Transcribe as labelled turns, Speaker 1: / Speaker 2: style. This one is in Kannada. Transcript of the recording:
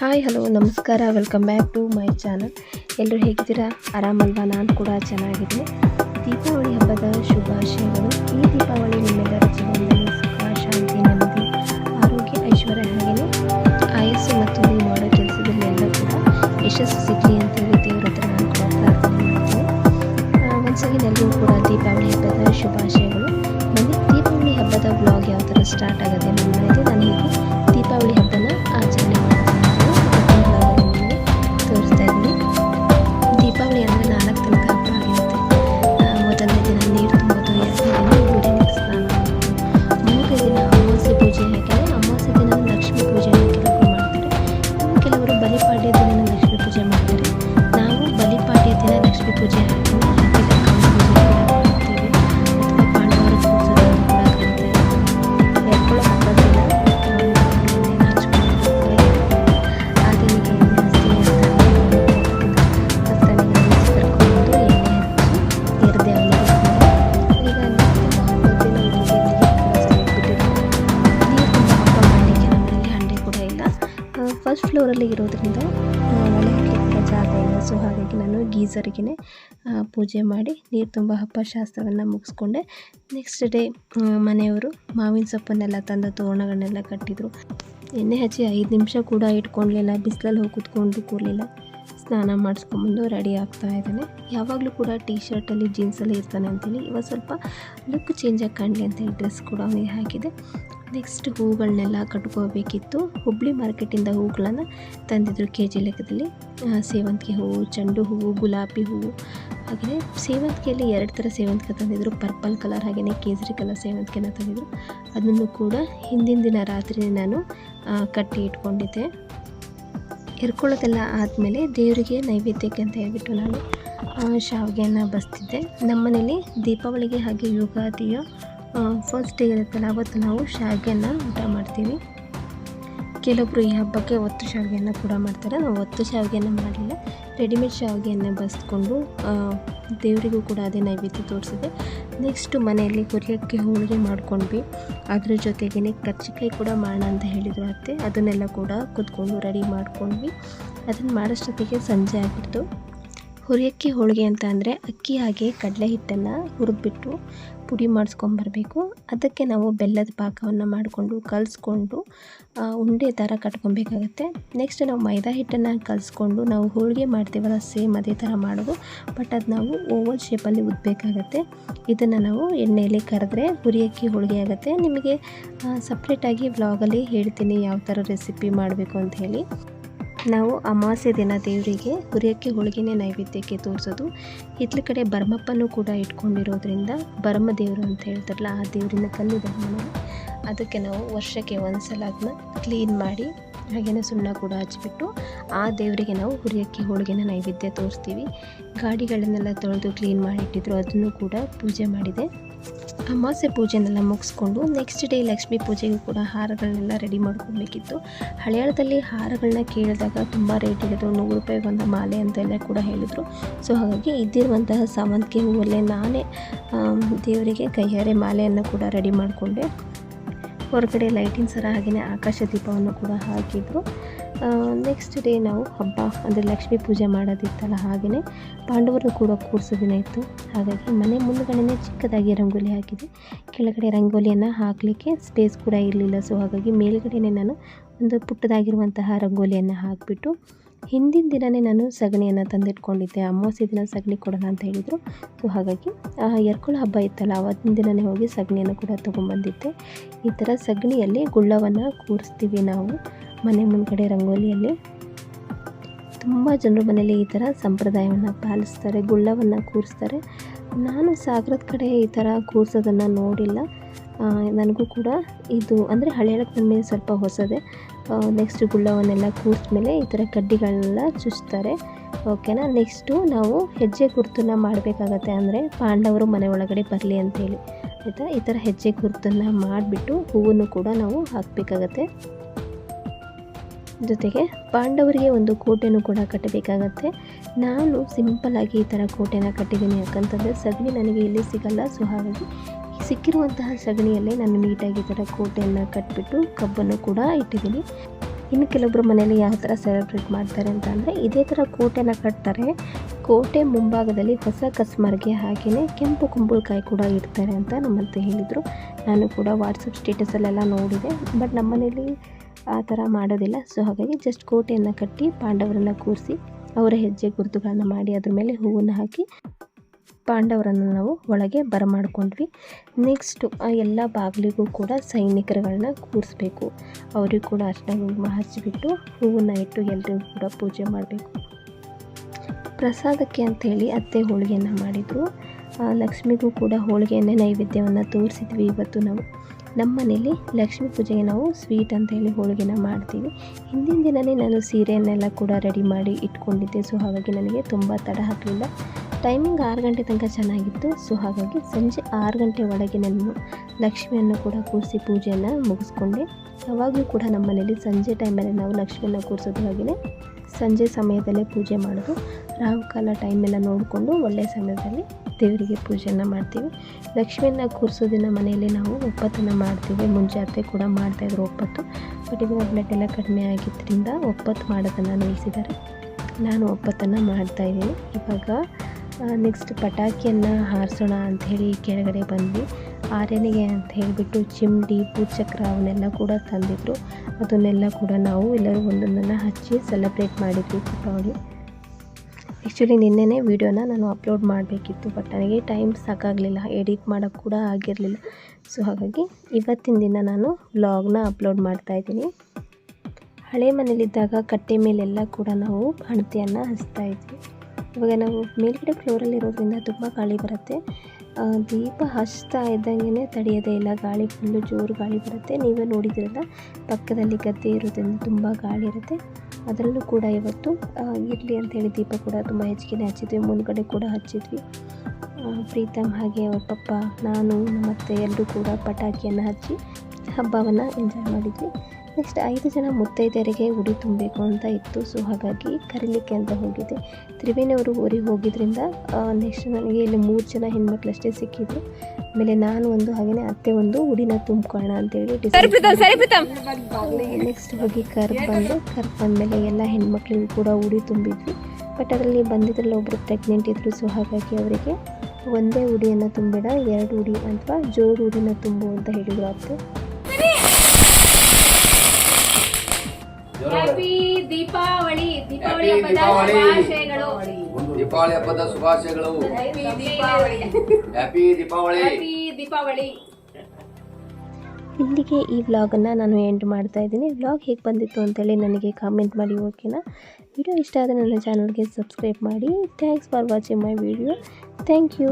Speaker 1: ಹಾಯ್, ಹಲೋ, ನಮಸ್ಕಾರ. Welcome back to my channel ಎಲ್ಲರೂ ಹೇಗಿದ್ದೀರಾ? ಆರಾಮಲ್ವಾ? ನಾನು ಕೂಡ ಚೆನ್ನಾಗಿದ್ದೀನಿ. ದೀಪಾವಳಿ ಹಬ್ಬದ ಶುಭಾಶಯಗಳು. ಈ ದೀಪಾವಳಿ ನಿಮ್ಮೆಲ್ಲರ ಜೀವನದಲ್ಲಿ ಫ್ಲೋರಲ್ಲಿ ಇರೋದ್ರಿಂದ ಒಲೆ ಹಾಕಲಿಕ್ಕೆ ಜಾಗ ಇಲ್ಲ ಸೊ ಹಾಗಾಗಿ ನಾನು ಗೀಝರ್ಗೆ ಪೂಜೆ ಮಾಡಿ ನೀರು ತುಂಬ ಹಬ್ಬ ಶಾಸ್ತ್ರವನ್ನು ಮುಗಿಸ್ಕೊಂಡೆ ನೆಕ್ಸ್ಟ್ ಡೇ ಮನೆಯವರು ಮಾವಿನ ಸೊಪ್ಪನ್ನೆಲ್ಲ ತಂದು ತೋರಣಗಳನ್ನೆಲ್ಲ ಕಟ್ಟಿದರು. ಎಣ್ಣೆ ಹಚ್ಚಿ ಐದು ನಿಮಿಷ ಕೂಡ ಇಟ್ಕೊಳ್ಲಿಲ್ಲ, ಬಿಸಿಲಲ್ಲಿ ಹೋಗಿ ಕುತ್ಕೊಂಡು ಕೂರಲಿಲ್ಲ. ಸ್ನಾನ ಮಾಡಿಸ್ಕೊಂಬಂದು ರೆಡಿ ಆಗ್ತಾ ಇದ್ದಾನೆ. ಯಾವಾಗಲೂ ಕೂಡ ಟೀ ಶರ್ಟಲ್ಲಿ ಜೀನ್ಸಲ್ಲಿ ಇರ್ತಾನೆ ಅಂತೇಳಿ ಇವಾಗ ಸ್ವಲ್ಪ ಲುಕ್ ಚೇಂಜಾಗಿ ಕಾಣಲಿ ಅಂತೇಳಿ ಡ್ರೆಸ್ ಕೂಡ ಅವನಿಗೆ ಹಾಕಿದೆ ನೆಕ್ಸ್ಟ್ ಹೂಗಳನ್ನೆಲ್ಲ ಕಟ್ಕೋಬೇಕಿತ್ತು ಹುಬ್ಳಿ ಮಾರ್ಕೆಟಿಂದ ಹೂಗಳನ್ನು ತಂದಿದ್ರು ಕೆ ಜಿ ಲೆಕ್ಕದಲ್ಲಿ. ಸೇವಂತಿಗೆ ಹೂವು ಚೆಂಡು ಹೂವು ಗುಲಾಬಿ ಹೂವು ಹಾಗೆಯೇ ಸೇವಂತಿಗೆಯಲ್ಲಿ ಎರಡು ಥರ ಸೇವಂತಿಗೆ ತಂದಿದ್ರು. ಪರ್ಪಲ್ ಕಲರ್ ಹಾಗೆಯೇ ಕೇಸರಿ ಕಲರ್ ಸೇವಂತಿಗೆನ ತಂದಿದ್ರು. ಅದನ್ನು ಕೂಡ ಹಿಂದಿನ ದಿನ ರಾತ್ರಿ ನಾನು ಕಟ್ಟಿ ಇಟ್ಕೊಂಡಿದ್ದೆ. ಎರ್ಕೊಳ್ಳೋದೆಲ್ಲ ಆದಮೇಲೆ ದೇವರಿಗೆ ನೈವೇದ್ಯಕ್ಕೆ ಅಂತ ಹೇಳ್ಬಿಟ್ಟು ನಾನು ಶಾವಿಗೆಯನ್ನು ಬಸ್ತಿದ್ದೆ. ನಮ್ಮನೇಲಿ ದೀಪಾವಳಿಗೆ ಹಾಗೆ ಯುಗಾದಿಯ ಫಸ್ಟ್ ಡೇ ಇರುತ್ತಲ್ಲ ಅವತ್ತು ನಾವು ಶಾವಿಗೆನ ಊಟ ಮಾಡ್ತೀವಿ. ಕೆಲವೊಬ್ಬರು ಈ ಹಬ್ಬಕ್ಕೆ ಒತ್ತು ಶಾವಿಗೆಯನ್ನು ಕೂಡ ಮಾಡ್ತಾರೆ. ನಾವು ಒತ್ತು ಶಾವಿಗೆಯನ್ನು ಮಾಡಲಿಲ್ಲ. ರೆಡಿಮೇಡ್ ಶಾವಿಗೆಯನ್ನು ಬಸ್ಕೊಂಡು ದೇವರಿಗೂ ಕೂಡ ಅದೇ ನೈವೇದ್ಯ ತೋರಿಸಿದೆ. ನೆಕ್ಸ್ಟು ಮನೆಯಲ್ಲಿ ಹುರಿಯೋಕ್ಕೆ ಹೋಳಿಗೆ ಮಾಡ್ಕೊಂಡ್ವಿ. ಅದ್ರ ಜೊತೆಗೇ ಕರ್ಚಿಕಾಯಿ ಕೂಡ ಮಾಡೋಣ ಅಂತ ಹೇಳಿದ್ರು ಅತ್ತೆ. ಅದನ್ನೆಲ್ಲ ಕೂಡ ಕೂತ್ಕೊಂಡು ರೆಡಿ ಮಾಡ್ಕೊಂಡ್ವಿ. ಅದನ್ನು ಮಾಡೋಷ್ಟೊತ್ತಿಗೆ ಸಂಜೆ ಆಗಿತ್ತು. ಹುರಿಯಕ್ಕೆ ಹೋಳಿಗೆ ಅಂತ ಅಂದರೆ ಅಕ್ಕಿ ಹಾಗೆ ಕಡಲೆ ಹಿಟ್ಟನ್ನು ಹುರಿದ್ಬಿಟ್ಟು ಪುಡಿ ಮಾಡಿಸ್ಕೊಂಬರ್ಬೇಕು ಅದಕ್ಕೆ ನಾವು ಬೆಲ್ಲದ ಪಾಕವನ್ನು ಮಾಡಿಕೊಂಡು ಕಲಸ್ಕೊಂಡು ಉಂಡೆ ಥರ ಕಟ್ಕೊಬೇಕಾಗತ್ತೆ. ನೆಕ್ಸ್ಟ್ ನಾವು ಮೈದಾ ಹಿಟ್ಟನ್ನು ಕಲಸ್ಕೊಂಡು ನಾವು ಹೋಳಿಗೆ ಮಾಡ್ತೀವಲ್ಲ, ಸೇಮ್ ಅದೇ ಥರ ಮಾಡೋದು. ಬಟ್ ಅದು ನಾವು ಓವಲ್ ಶೇಪಲ್ಲಿ ಉದ್ದಬೇಕಾಗತ್ತೆ ಇದನ್ನು ನಾವು ಎಣ್ಣೆಯಲ್ಲಿ ಕರೆದ್ರೆ ಹುರಿಯಕ್ಕಿ ಹೋಳಿಗೆ ಆಗುತ್ತೆ. ನಿಮಗೆ ಸಪ್ರೇಟಾಗಿ ವ್ಲಾಗಲ್ಲಿ ಹೇಳ್ತೀನಿ ಯಾವ ಥರ ರೆಸಿಪಿ ಮಾಡಬೇಕು ಅಂತ ಹೇಳಿ. ನಾವು ಅಮಾವಾಸ್ಯೆ ದಿನ ದೇವರಿಗೆ ಕುರಿಯಕ್ಕೆ ಹೋಳಿಗೆನೇ ನೈವೇದ್ಯಕ್ಕೆ ತೋರಿಸೋದು. ಹಿತ್ಲ ಕಡೆ ಭರ್ಮಪ್ಪನೂ ಕೂಡ ಇಟ್ಕೊಂಡಿರೋದ್ರಿಂದ ಭರಮ ದೇವರು ಅಂತ ಹೇಳ್ತಾರಲ್ಲ, ಆ ದೇವರಿನ ಕಲ್ಲಿದೆ ಅದಕ್ಕೆ ನಾವು ವರ್ಷಕ್ಕೆ ಒಂದು ಸಲ ಅದನ್ನ ಕ್ಲೀನ್ ಮಾಡಿ ಹಾಗೆಯೇ ಸುಣ್ಣ ಕೂಡ ಹಚ್ಚಿಬಿಟ್ಟು ಆ ದೇವರಿಗೆ ನಾವು ಹುರಿಯಕ್ಕೆ ಹೋಳಿಗೆನ ನೈವೇದ್ಯ ತೋರಿಸ್ತೀವಿ. ಗಾಡಿಗಳನ್ನೆಲ್ಲ ತೊಳೆದು ಕ್ಲೀನ್ ಮಾಡಿಟ್ಟಿದ್ರು, ಅದನ್ನು ಕೂಡ ಪೂಜೆ ಮಾಡಿದೆ. ಅಮಾವಾಸ್ಯೆ ಪೂಜೆನೆಲ್ಲ ಮುಗಿಸ್ಕೊಂಡು ನೆಕ್ಸ್ಟ್ ಡೇ ಲಕ್ಷ್ಮೀ ಪೂಜೆಗೂ ಕೂಡ ಹಾರಗಳನ್ನೆಲ್ಲ ರೆಡಿ ಮಾಡ್ಕೊಬೇಕಿತ್ತು ಹಳೆಯಾಳದಲ್ಲಿ ಹಾರಗಳನ್ನ ಕೇಳಿದಾಗ ತುಂಬ ರೇಟ್ ಇರೋದು ನೂರು ರೂಪಾಯಿಗೆ ಒಂದು ಮಾಲೆ ಅಂತೆಲ್ಲ ಕೂಡ ಹೇಳಿದರು. ಸೊ ಹಾಗಾಗಿ ಇದ್ದಿರುವಂತಹ ಸಾವಂತಿಗೆ ಹೂವಲ್ಲೇ ನಾನೇ ದೇವರಿಗೆ ಕೈಯಾರೆ ಮಾಲೆಯನ್ನು ಕೂಡ ರೆಡಿ ಮಾಡಿಕೊಂಡೆ. ಹೊರಗಡೆ ಲೈಟಿಂಗ್ಸ್ ಹಾಗೆಯೇ ಆಕಾಶ ದೀಪವನ್ನು ಕೂಡ ಹಾಕಿದರು. ನೆಕ್ಸ್ಟ್ ಡೇ ನಾವು ಹಬ್ಬ, ಅಂದರೆ ಲಕ್ಷ್ಮೀ ಪೂಜೆ ಮಾಡೋದಿತ್ತಲ್ಲ ಹಾಗೆಯೇ ಪಾಂಡವರು ಕೂಡ ಕೂರಿಸೋ ದಿನ ಇತ್ತು. ಹಾಗಾಗಿ ಮನೆ ಮುಂದುಗಡೆನೇ ಚಿಕ್ಕದಾಗಿ ರಂಗೋಲಿ ಹಾಕಿದೆ. ಕೆಳಗಡೆ ರಂಗೋಲಿಯನ್ನು ಹಾಕಲಿಕ್ಕೆ ಸ್ಪೇಸ್ ಕೂಡ ಇರಲಿಲ್ಲ. ಸೊ ಹಾಗಾಗಿ ಮೇಲ್ಗಡೆನೇ ನಾನು ಒಂದು ಪುಟ್ಟದಾಗಿರುವಂತಹ ರಂಗೋಲಿಯನ್ನು ಹಾಕಿಬಿಟ್ಟು ಹಿಂದಿನ ದಿನವೇ ನಾನು ಸಗಣಿಯನ್ನು ತಂದಿಟ್ಕೊಂಡಿದ್ದೆ. ಅಮಾವಾಸ್ಯ ದಿನ ಸಗಣಿ ಕೊಡೋಣ ಅಂತ ಹೇಳಿದರು. ಸೊ ಹಾಗಾಗಿ ಎರ್ಕೊಳ ಹಬ್ಬ ಇತ್ತಲ್ಲ, ಅವತ್ತಿನ ದಿನವೇ ಹೋಗಿ ಸಗಣಿಯನ್ನು ಕೂಡ ತೊಗೊಂಬಂದಿದ್ದೆ. ಈ ಥರ ಸಗಣಿಯಲ್ಲಿ ಗುಳ್ಳವನ್ನು ಕೂರಿಸ್ತೀವಿ ನಾವು. ಮನೆ ಮುಂದ್ಗಡೆ ರಂಗೋಲಿಯಲ್ಲಿ. ತುಂಬ ಜನರು ಮನೇಲಿ ಈ ಥರ ಸಂಪ್ರದಾಯವನ್ನು ಪಾಲಿಸ್ತಾರೆ, ಗುಳ್ಳವನ್ನು ಕೂರಿಸ್ತಾರೆ. ನಾನು ಸಾಗರದ ಕಡೆ ಈ ಥರ ಕೂರಿಸೋದನ್ನು ನೋಡಿಲ್ಲ. ನನಗೂ ಕೂಡ ಇದು ಅಂದರೆ ಹಳೆಯಳಕ್ಕೆ ನನ್ನ ಸ್ವಲ್ಪ ಹೊಸದೇ. ನೆಕ್ಸ್ಟ್ ಗುಳ್ಳವನ್ನೆಲ್ಲ ಕೂರಿಸ್ಮೇಲೆ ಈ ಥರ ಕಡ್ಡಿಗಳನ್ನೆಲ್ಲ ಚುಚ್ತಾರೆ. ಓಕೆನಾ ನೆಕ್ಸ್ಟು ನಾವು ಹೆಜ್ಜೆ ಗುರುತನ್ನು ಮಾಡಬೇಕಾಗತ್ತೆ ಅಂದರೆ ಪಾಂಡವರು ಮನೆ ಒಳಗಡೆ ಬರಲಿ ಅಂತೇಳಿ. ಆಯಿತಾ? ಈ ಥರ ಹೆಜ್ಜೆ ಗುರುತನ್ನು ಮಾಡಿಬಿಟ್ಟು ಹೂವನ್ನು ಕೂಡ ನಾವು ಹಾಕಬೇಕಾಗತ್ತೆ. ಜೊತೆಗೆ ಪಾಂಡವರಿಗೆ ಒಂದು ಕೋಟೆನೂ ಕೂಡ ಕಟ್ಟಬೇಕಾಗತ್ತೆ. ನಾನು ಸಿಂಪಲ್ಲಾಗಿ ಈ ಥರ ಕೋಟೆನ ಕಟ್ಟಿದ್ದೀನಿ ಯಾಕಂತಂದರೆ ಸಗಣಿ ನನಗೆ ಇಲ್ಲಿ ಸಿಗಲ್ಲ. ಸೊ ಹಾಗಾಗಿ ಸಿಕ್ಕಿರುವಂತಹ ಸಗಣಿಯಲ್ಲೇ ನಾನು ನೀಟಾಗಿ ಈ ಥರ ಕೋಟೆಯನ್ನು ಕಟ್ಬಿಟ್ಟು ಕಬ್ಬನ್ನು ಕೂಡ ಇಟ್ಟಿದ್ದೀನಿ. ಇನ್ನು ಕೆಲವೊಬ್ಬರು ಮನೇಲಿ ಯಾವ ಥರ ಸೆಲೆಬ್ರೇಟ್ ಮಾಡ್ತಾರೆ ಅಂತ ಅಂದರೆ ಇದೇ ಥರ ಕೋಟೆನ ಕಟ್ತಾರೆ. ಕೋಟೆ ಮುಂಭಾಗದಲ್ಲಿ ಹೊಸ ಕಸ್ಮರ್ಗೆ ಹಾಗೆಯೇ ಕೆಂಪು ಕುಂಬಳಕಾಯಿ ಕೂಡ ಇಡ್ತಾರೆ ಅಂತ ನಮ್ಮಂತೆ ಹೇಳಿದರು. ನಾನು ಕೂಡ ವಾಟ್ಸಪ್ ಸ್ಟೇಟಸಲ್ಲೆಲ್ಲ ನೋಡಿದೆ. ಬಟ್ ನಮ್ಮ ಮನೇಲಿ ಆ ಥರ ಮಾಡೋದಿಲ್ಲ. ಸೊ ಹಾಗಾಗಿ ಜಸ್ಟ್ ಕೋಟೆಯನ್ನು ಕಟ್ಟಿ ಪಾಂಡವರನ್ನು ಕೂರಿಸಿ ಅವರ ಹೆಜ್ಜೆ ಗುರುತುಗಳನ್ನು ಮಾಡಿ ಅದ್ರ ಮೇಲೆ ಹೂವನ್ನು ಹಾಕಿ ಪಾಂಡವರನ್ನು ನಾವು ಒಳಗೆ ಬರಮಾಡ್ಕೊಂಡ್ವಿ ನೆಕ್ಸ್ಟು ಆ ಎಲ್ಲ ಬಾಗಿಲಿಗೂ ಕೂಡ ಸೈನಿಕರುಗಳನ್ನ ಕೂರಿಸ್ಬೇಕು. ಅವರಿಗೂ ಕೂಡ ಅರ್ಶನ ಕುಂಕುಮ ಹಚ್ಚಿಬಿಟ್ಟು ಹೂವನ್ನು ಇಟ್ಟು ಎಲ್ರಿಗೂ ಕೂಡ ಪೂಜೆ ಮಾಡಬೇಕು. ಪ್ರಸಾದಕ್ಕೆ ಅಂಥೇಳಿ ಅತ್ತೆ ಹೋಳಿಗೆಯನ್ನು ಮಾಡಿದರು. ಲಕ್ಷ್ಮಿಗೂ ಕೂಡ ಹೋಳಿಗೆಯನ್ನೇ ನೈವೇದ್ಯವನ್ನು ತೋರಿಸಿದ್ವಿ ಇವತ್ತು ನಾವು. ನಮ್ಮ ಮನೇಲಿ ಲಕ್ಷ್ಮೀ ಪೂಜೆಗೆ ನಾವು ಸ್ವೀಟ್ ಅಂತ ಹೇಳಿ ಹೋಳಿಗೆನ ಮಾಡ್ತೀವಿ. ಹಿಂದಿನ ದಿನವೇ ನಾನು ಸೀರೆಯನ್ನೆಲ್ಲ ಕೂಡ ರೆಡಿ ಮಾಡಿ ಇಟ್ಕೊಂಡಿದ್ದೆ. ಸೊ ಹಾಗಾಗಿ ನನಗೆ ತುಂಬ ತಡ ಹಾಕಲಿಲ್ಲ ಟೈಮಿಂಗ್ ಆರು ಗಂಟೆ ತನಕ ಚೆನ್ನಾಗಿತ್ತು. ಸೊ ಹಾಗಾಗಿ ಸಂಜೆ ಆರು ಗಂಟೆ ಒಳಗೆ ನಾನು ಲಕ್ಷ್ಮಿಯನ್ನು ಕೂಡ ಕೂರಿಸಿ ಪೂಜೆಯನ್ನು ಮುಗಿಸ್ಕೊಂಡೆ. ಯಾವಾಗಲೂ ಕೂಡ ನಮ್ಮ ಮನೇಲಿ ಸಂಜೆ ಟೈಮಲ್ಲಿ ನಾವು ಲಕ್ಷ್ಮಿಯನ್ನು ಕೂರಿಸೋದು ಹಾಗೆಯೇ ಸಂಜೆ ಸಮಯದಲ್ಲೇ ಪೂಜೆ ಮಾಡೋದು ರಾಹುಕಾಲ ಟೈಮೆಲ್ಲ ನೋಡಿಕೊಂಡು ಒಳ್ಳೆಯ ಸಮಯದಲ್ಲಿ ದೇವರಿಗೆ ಪೂಜೆಯನ್ನು ಮಾಡ್ತೀವಿ. ಲಕ್ಷ್ಮಿಯನ್ನು ಕೂರಿಸೋದಿನ ಮನೆಯಲ್ಲಿ ನಾವು ಒಪ್ಪತ್ತನ್ನು ಮಾಡ್ತೀವಿ. ಮುಂಜಾತೆ ಕೂಡ ಮಾಡ್ತಾಯಿದ್ರು ಒಪ್ಪತ್ತು. ಬಟ್ ಇವಾಗ ಬ್ಲಡ್ ಎಲ್ಲ ಕಡಿಮೆ ಆಗಿದ್ದರಿಂದ ಒಪ್ಪತ್ತು ಮಾಡೋದನ್ನು ನಿಲ್ಲಿಸಿದ್ದಾರೆ. ನಾನು ಒಪ್ಪತ್ತನ್ನು ಮಾಡ್ತಾಯಿದ್ದೀನಿ ಇವಾಗ ನೆಕ್ಸ್ಟ್ ಪಟಾಕಿಯನ್ನು ಹಾರಿಸೋಣ ಅಂಥೇಳಿ ಕೆಳಗಡೆ ಬಂದ್ವಿ. ಆರ್ಯನಿಗೆ ಅಂತ ಹೇಳಿಬಿಟ್ಟು ಚಿಮ್ಡಿ, ಭೂಚಕ್ರ ಅವನ್ನೆಲ್ಲ ಕೂಡ ತಂದಿದ್ರು. ಅದನ್ನೆಲ್ಲ ಕೂಡ ನಾವು ಎಲ್ಲರೂ ಒಂದೊಂದನ್ನು ಹಚ್ಚಿ ಸೆಲೆಬ್ರೇಟ್ ಮಾಡಿದ್ವಿ ದೀಪಾವಳಿ. ಆ್ಯಕ್ಚುಲಿ ನಿನ್ನೆ ವೀಡಿಯೋನ ನಾನು ಅಪ್ಲೋಡ್ ಮಾಡಬೇಕಿತ್ತು ಬಟ್ ನನಗೆ ಟೈಮ್ ಸಾಕಾಗಲಿಲ್ಲ ಎಡಿಟ್ ಮಾಡೋಕ್ಕೆ ಕೂಡ ಆಗಿರಲಿಲ್ಲ. ಸೊ ಹಾಗಾಗಿ ಇವತ್ತಿನ ದಿನ ನಾನು ವ್ಲಾಗ್ನ ಅಪ್ಲೋಡ್ ಮಾಡ್ತಾಯಿದ್ದೀನಿ ಹಳೆ ಮನೇಲಿದ್ದಾಗ ಕಟ್ಟೆ ಮೇಲೆಲ್ಲ ಕೂಡ ನಾವು ಹಣತೆಯನ್ನು ಹಚ್ತಾ ಇದ್ವಿ. ಇವಾಗ ನಾವು ಮೇಲ್ಗಡೆ ಫ್ಲೋರಲ್ಲಿ ಇರೋದ್ರಿಂದ ತುಂಬ ಗಾಳಿ ಬರುತ್ತೆ. ದೀಪ ಹಚ್ತಾ ಇದ್ದಂಗೆ ತಡೆಯೋದೇ ಇಲ್ಲ. ಗಾಳಿ ಫುಲ್ಲು ಜೋರು ಗಾಳಿ ಬರುತ್ತೆ. ನೀವೇ ನೋಡಿದಿರಲ್ಲ ಪಕ್ಕದಲ್ಲಿ ಗದ್ದೆ ಇರೋದ್ರಿಂದ ತುಂಬ ಗಾಳಿ ಇರುತ್ತೆ. ಅದರಲ್ಲೂ ಕೂಡ ಇವತ್ತು ಇರಲಿ ಅಂತೇಳಿ ದೀಪ ಕೂಡ ತುಂಬ ಹೆಚ್ಚಿಗೆ ಹಚ್ಚಿದ್ವಿ. ಮುಂದ್ಗಡೆ ಕೂಡ ಹಚ್ಚಿದ್ವಿ. ಪ್ರೀತಮ್ ಹಾಗೆ ಅವ್ರ ಪಪ್ಪ, ನಾನು ಮತ್ತು ಎಲ್ಲರೂ ಕೂಡ ಪಟಾಕಿಯನ್ನು ಹಚ್ಚಿ ಹಬ್ಬವನ್ನು ಎಂಜಾಯ್ ಮಾಡಿದ್ವಿ. ನೆಕ್ಸ್ಟ್ ಐದು ಜನ ಮುತ್ತೈದೆಯರಿಗೆ ಉಡಿ ತುಂಬಬೇಕು ಅಂತ ಇತ್ತು. ಸೊ ಹಾಗಾಗಿ ಕರೀಲಿಕ್ಕೆ ಅಂತ ಹೋಗಿದ್ದೆ ತ್ರಿವೇಣಿಯವರು ಊರಿಗೆ ಹೋಗಿದ್ದರಿಂದ ನೆಕ್ಸ್ಟ್ ನನಗೆ ಇಲ್ಲಿ ಮೂರು ಜನ ಹೆಣ್ಮಕ್ಳಷ್ಟೇ ಸಿಕ್ಕಿದ್ರು. ಆಮೇಲೆ ನಾನು ಒಂದು ಹಾಗೆಯೇ ಅತ್ತೆ ಒಂದು ಉಡಿನ ತುಂಬ್ಕೊಳ್ಳೋಣ ಅಂತೇಳಿ ನೆಕ್ಸ್ಟ್ ಹೋಗಿ ಕರ್ಬ್ ಬಂದು ಕರ್ಬ್ ಬಂದಮೇಲೆ ಎಲ್ಲ ಹೆಣ್ಮಕ್ಳಿಗೂ ಕೂಡ ಉಡಿ ತುಂಬಿದ್ವಿ. ಬಟ್ ಅದರಲ್ಲಿ ಬಂದಿದ್ರಲ್ಲಿ ಒಬ್ಬರು ಪ್ರೆಗ್ನೆಂಟ್ ಇದ್ದರು ಸೊ ಹಾಗಾಗಿ ಅವರಿಗೆ ಒಂದೇ ಉಡಿಯನ್ನು ತುಂಬಿಡ ಎರಡು ಉಡಿ ಅಥವಾ ಜೋಡು ಉಡಿನ ತುಂಬು ಅಂತ ಹೇಳಿದ್ರು ಅತ್ತೆ.
Speaker 2: ಹ್ಯಾಪಿ ದೀಪಾವಳಿ ದೀಪಾವಳಿ ಹಬ್ಬದ ಶುಭಾಶಯಗಳು.
Speaker 3: ದೀಪಾವಳಿ ಹಬ್ಬದ ಶುಭಾಶಯಗಳು.
Speaker 2: Happy Deepavali.
Speaker 3: Happy Deepavali.
Speaker 2: Happy Deepavali.
Speaker 1: ಇಲ್ಲಿಗೆ ಈ ವ್ಲಾಗನ್ನು ನಾನು ಎಂಡ್ ಮಾಡ್ತಾ ಇದ್ದೀನಿ. ವ್ಲಾಗ್ ಹೇಗೆ ಬಂದಿತ್ತು ಅಂತೇಳಿ ನನಗೆ ಕಾಮೆಂಟ್ ಮಾಡಿ ಓಕೆನಾ ವಿಡಿಯೋ ಇಷ್ಟ ಆದರೆ ನನ್ನ ಚಾನಲ್ಗೆ ಸಬ್ಸ್ಕ್ರೈಬ್ ಮಾಡಿ. Thanks for watching my video thank you